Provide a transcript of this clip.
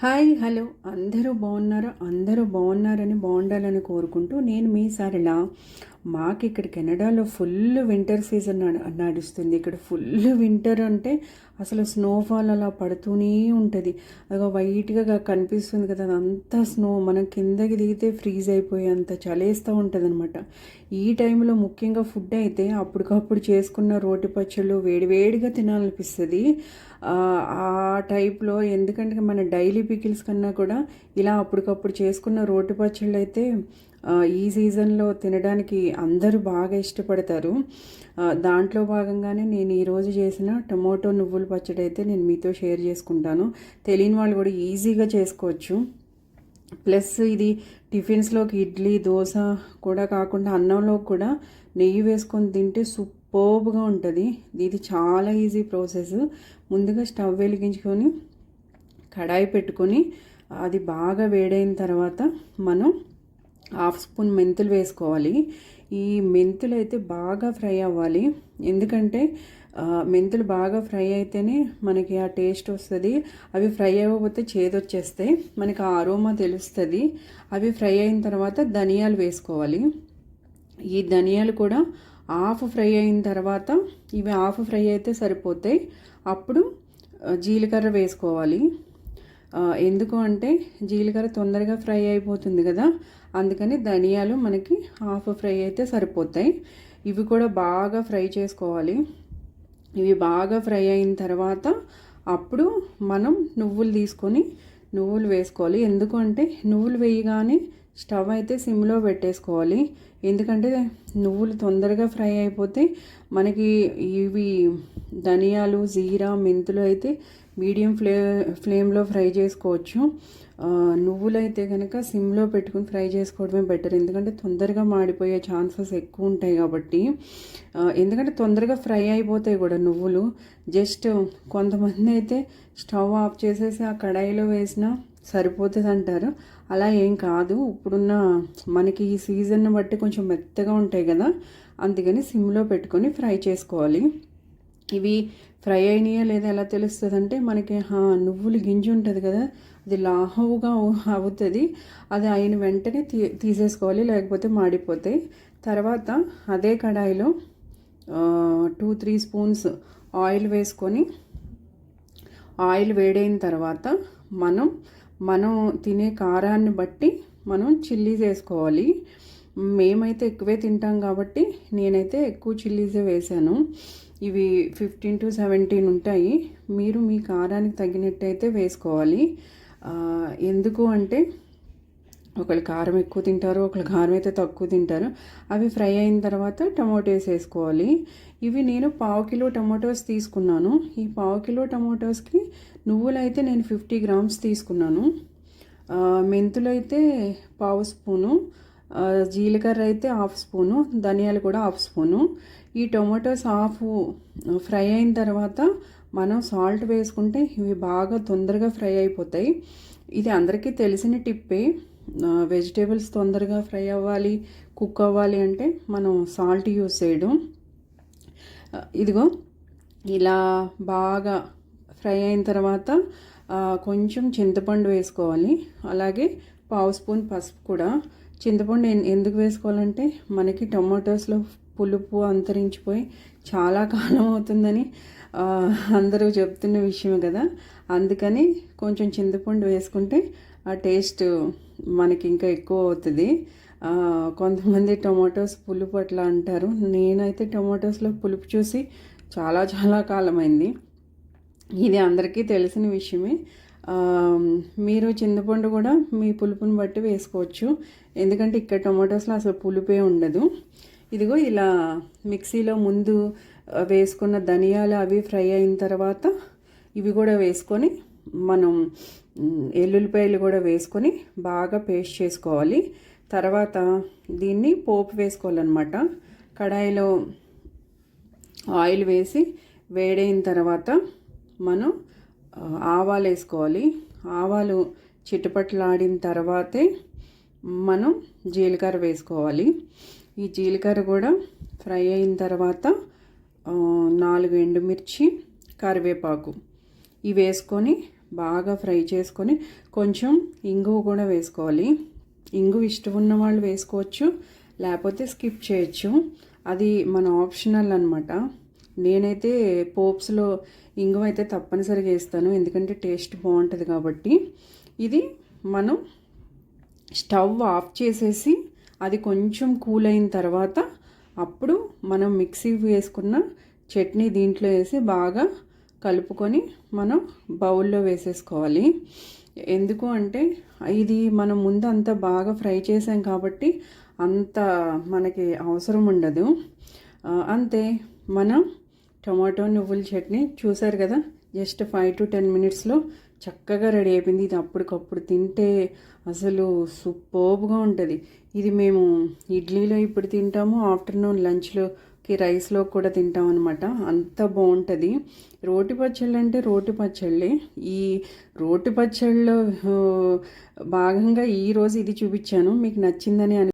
Hi hello. అందరూ బాగున్నారా? అందరూ బాగున్నారని బాగుండాలని కోరుకుంటూ నేను మీ సరళ. మాకు ఇక్కడ కెనడాలో ఫుల్ వింటర్ సీజన్ నడుస్తుంది. ఇక్కడ ఫుల్ వింటర్ అంటే అసలు స్నోఫాల్ అలా పడుతూనే ఉంటుంది. అదిగో వైట్గా కనిపిస్తుంది కదా అదంతా స్నో. మనం కిందకి దిగితే ఫ్రీజ్ అయిపోయి అంత చలేస్తూ ఉంటుంది అనమాట ఈ టైంలో ముఖ్యంగా ఫుడ్ అయితే అప్పటికప్పుడు చేసుకున్న రోటి పచ్చళ్ళు వేడివేడిగా తినాలనిపిస్తుంది. ఆ టైప్లో ఎందుకంటే మన డైలీ పికిల్స్ కన్నా కూడా ఇలా అప్పటికప్పుడు చేసుకున్న రోటి పచ్చళ్ళు అయితే ఈ సీజన్లో తినడానికి అందరూ బాగా ఇష్టపడతారు. దాంట్లో భాగంగానే నేను ఈరోజు చేసిన టమోటో నువ్వుల పచ్చడి అయితే నేను మీతో షేర్ చేసుకుంటాను. తెలియని వాళ్ళు కూడా ఈజీగా చేసుకోవచ్చు. ప్లస్ ఇది టిఫిన్స్లోకి ఇడ్లీ దోశ కూడా కాకుండా అన్నంలో కూడా నెయ్యి వేసుకొని తింటే సూపర్బ్గా ఉంటుంది. ఇది చాలా ఈజీ ప్రాసెస్. ముందుగా స్టవ్ వెలిగించుకొని కడాయి పెట్టుకొని అది బాగా వేడైన తర్వాత మనం హాఫ్ స్పూన్ మెంతులు వేసుకోవాలి. ఈ మెంతులు అయితే బాగా ఫ్రై అవ్వాలి. ఎందుకంటే మెంతులు బాగా ఫ్రై అయితేనే మనకి ఆ టేస్ట్ వస్తుంది. అవి ఫ్రై అవ్వకపోతే చేదొచ్చేస్తాయి. మనకి ఆ అరోమా తెలుస్తుంది. అవి ఫ్రై అయిన తర్వాత ధనియాలు వేసుకోవాలి. ఈ ధనియాలు కూడా హాఫ్ ఫ్రై అయిన తర్వాత ఇవి హాఫ్ ఫ్రై అయితే సరిపోతాయి. అప్పుడు జీలకర్ర వేసుకోవాలి. ఎందుకు అంటే జీలకర్ర తొందరగా ఫ్రై అయిపోతుంది కదా. అందుకని ధనియాలు మనకి హాఫ్ ఫ్రై అయితే సరిపోతాయి. ఇవి కూడా బాగా ఫ్రై చేసుకోవాలి. ఇవి బాగా ఫ్రై అయిన తర్వాత అప్పుడు మనం నువ్వులు తీసుకొని నువ్వులు వేసుకోవాలి. ఎందుకు అంటే నువ్వులు వేయగానే స్టవ్ అయితే సిమ్లో పెట్టేసుకోవాలి. ఎందుకంటే నువ్వులు తొందరగా ఫ్రై అయిపోతే మనకి ఇవి ధనియాలు జీరా మెంతులు అయితే మీడియం ఫ్లే ఫ్లేమ్లో ఫ్రై చేసుకోవచ్చు. నువ్వులైతే కనుక సిమ్లో పెట్టుకుని ఫ్రై చేసుకోవడమే బెటర్. ఎందుకంటే తొందరగా మాడిపోయే ఛాన్సెస్ ఎక్కువ ఉంటాయి కాబట్టి. ఎందుకంటే తొందరగా ఫ్రై అయిపోతాయి కూడా నువ్వులు. జస్ట్ కొంతమంది అయితే స్టవ్ ఆఫ్ చేసేసి ఆ కడాయిలో వేసినా సరిపోతుంది అంటారు అలా ఏం కాదు. ఇప్పుడున్న మనకి ఈ సీజన్ బట్టి కొంచెం మెత్తగా ఉంటాయి కదా. అందుకని సిమ్లో పెట్టుకొని ఫ్రై చేసుకోవాలి. ఇవి ఫ్రై అయినాయా లేదా ఎలా తెలుస్తుంది అంటే మనకి నువ్వులు గింజ ఉంటుంది కదా. అది లాహవుగా అవుతుంది. అది అయిన వెంటనే తీ తీసేసుకోవాలి లేకపోతే మాడిపోతాయి. తర్వాత అదే కడాయిలో టూ త్రీ స్పూన్స్ ఆయిల్ వేసుకొని ఆయిల్ వేడైన తర్వాత మనం మనం తినే కారాన్ని బట్టి మనం చిల్లీస్ వేసుకోవాలి మేమైతే ఎక్కువే తింటాం కాబట్టి నేనైతే ఎక్కువ చిల్లీసే వేసాను. ఇవి ఫిఫ్టీన్ టు సెవెంటీన్ ఉంటాయి. మీరు మీ కారానికి తగినట్టయితే వేసుకోవాలి. ఎందుకు అంటే ఒకళ్ళు కారం ఎక్కువ తింటారు ఒకళ్ళు కారం అయితే తక్కువ తింటారు. అవి ఫ్రై అయిన తర్వాత టమాటోస్ వేసుకోవాలి. ఇవి నేను పావు కిలో టమాటోస్ తీసుకున్నాను. ఈ పావు కిలో టమాటోస్కి నువ్వులైతే నేను ఫిఫ్టీ గ్రామ్స్ తీసుకున్నాను. మెంతులు మెంతులైతే పావు స్పూను. జీలకర్ర అయితే హాఫ్ స్పూను. ధనియాలు కూడా హాఫ్ స్పూను. ఈ టొమాటోస్ హాఫ్ ఫ్రై అయిన తర్వాత మనం సాల్ట్ వేసుకుంటే ఇవి బాగా తొందరగా ఫ్రై అయిపోతాయి. ఇది అందరికీ తెలిసిన టిప్పే. వెజిటేబుల్స్ తొందరగా ఫ్రై అవ్వాలి కుక్ అవ్వాలి అంటే మనం సాల్ట్ యూస్ చేయడం. ఇదిగో ఇలా బాగా ఫ్రై అయిన తర్వాత కొంచెం చింతపండు వేసుకోవాలి. అలాగే పావు స్పూన్ పసుపు కూడా. చింతపండు ఎందుకు వేసుకోవాలంటే మనకి టొమాటోస్లో పులుపు అంతరించిపోయి చాలా కాలం అవుతుందని అందరూ చెప్తున్న విషయమే కదా. అందుకని కొంచెం చింతపండు వేసుకుంటే ఆ టేస్ట్ మనకి ఇంకా ఎక్కువ అవుతుంది. కొంతమంది టొమాటోస్ పులుపు అట్లా అంటారు. నేనైతే టొమాటోస్లో పులుపు చూసి చాలా చాలా కాలమైంది. ఇది అందరికీ తెలిసిన విషయమే. మీరు చింతపండు కూడా మీ పులుపుని బట్టి వేసుకోవచ్చు. ఎందుకంటే ఇక్కడ టొమాటోస్లో అసలు పులుపే ఉండదు. ఇదిగో ఇలా మిక్సీలో ముందు వేసుకున్న ధనియాలు అవి ఫ్రై అయిన తర్వాత ఇవి కూడా వేసుకొని మనం ఎల్లుల్లిపాయలు కూడా వేసుకొని బాగా పేస్ట్ చేసుకోవాలి. తర్వాత దీన్ని పోపు వేసుకోవాలన్నమాట. కడాయిలో ఆయిల్ వేసి వేడైన తర్వాత మనం ఆవాలు వేసుకోవాలి. ఆవాలు చిటపట్లాడిన తర్వాతే మనం జీలకర్ర వేసుకోవాలి. ఈ జీలకర్ర కూడా ఫ్రై అయిన తర్వాత నాలుగు ఎండుమిర్చి కరివేపాకు ఇవి వేసుకొని బాగా ఫ్రై చేసుకొని కొంచెం ఇంగువ కూడా వేసుకోవాలి. ఇంగు ఇష్టం ఉన్న వాళ్ళు వేసుకోవచ్చు లేకపోతే స్కిప్ చేయొచ్చు. అది మన ఆప్షనల్ అనమాట నేనైతే పోప్స్లో ఇంగువ అయితే తప్పనిసరిగా వేస్తాను ఎందుకంటే టేస్ట్ బాగుంటుంది కాబట్టి. ఇది మనం స్టవ్ ఆఫ్ చేసేసి అది కొంచెం కూల్ అయిన తర్వాత అప్పుడు మనం మిక్సీ వేసుకున్న చట్నీ దీంట్లో వేసి బాగా కలుపుకొని మనం బౌల్లో వేసేసుకోవాలి. ఎందుకు అంటే ఇది మనం ముందు అంత బాగా ఫ్రై చేసాం కాబట్టి అంత మనకి అవసరం ఉండదు. అంతే మనం టమాటో నువ్వుల చట్నీ చూసారు కదా? జస్ట్ ఫైవ్ టు టెన్ మినిట్స్లో చక్కగా రెడీ అయిపోయింది. ఇది అప్పటికప్పుడు తింటే అసలు సూపర్బ్గా ఉంటుంది. ఇది మేము ఇడ్లీలో ఇప్పుడు తింటాము ఆఫ్టర్నూన్ లంచ్లోకి రైస్లో కూడా తింటాం అనమాట అంత బాగుంటుంది. రోటి పచ్చళ్ళు అంటే రోటి పచ్చళ్ళే. ఈ రోటి పచ్చళ్ళలో భాగంగా ఈరోజు ఇది చూపించాను. మీకు నచ్చిందని అని